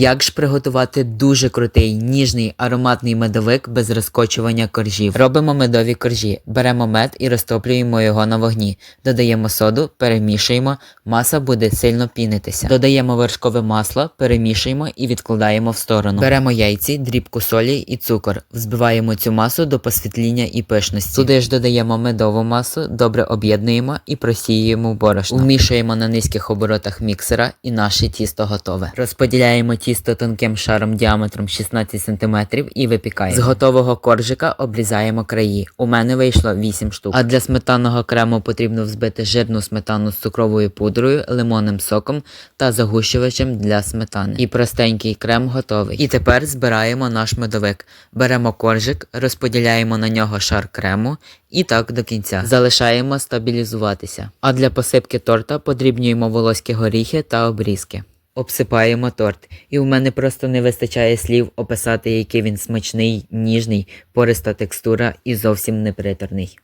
Як ж приготувати дуже крутий, ніжний ароматний медовик без розкочування коржів? Робимо медові коржі, беремо мед і розтоплюємо його на вогні. Додаємо соду, перемішуємо, маса буде сильно пінитися. Додаємо вершкове масло, перемішуємо і відкладаємо в сторону. Беремо яйці, дрібку солі і цукор. Взбиваємо цю масу до посвітління і пишності. Туди ж додаємо медову масу, добре об'єднуємо і просіюємо борошно. Вмішуємо на низьких оборотах міксера і наше тісто готове. Розподіляємо тісто тонким шаром діаметром 16 см і випікаємо. З готового коржика обрізаємо краї. У мене вийшло 8 штук. А для сметанного крему потрібно взбити жирну сметану з цукровою пудрою, лимонним соком та загущувачем для сметани. І простенький крем готовий. І тепер збираємо наш медовик. Беремо коржик, розподіляємо на нього шар крему і так до кінця. Залишаємо стабілізуватися. А для посипки торта подрібнюємо волоські горіхи та обрізки. Обсипаємо торт, і в мене просто не вистачає слів описати, який він смачний, ніжний, пориста текстура і зовсім неприторний.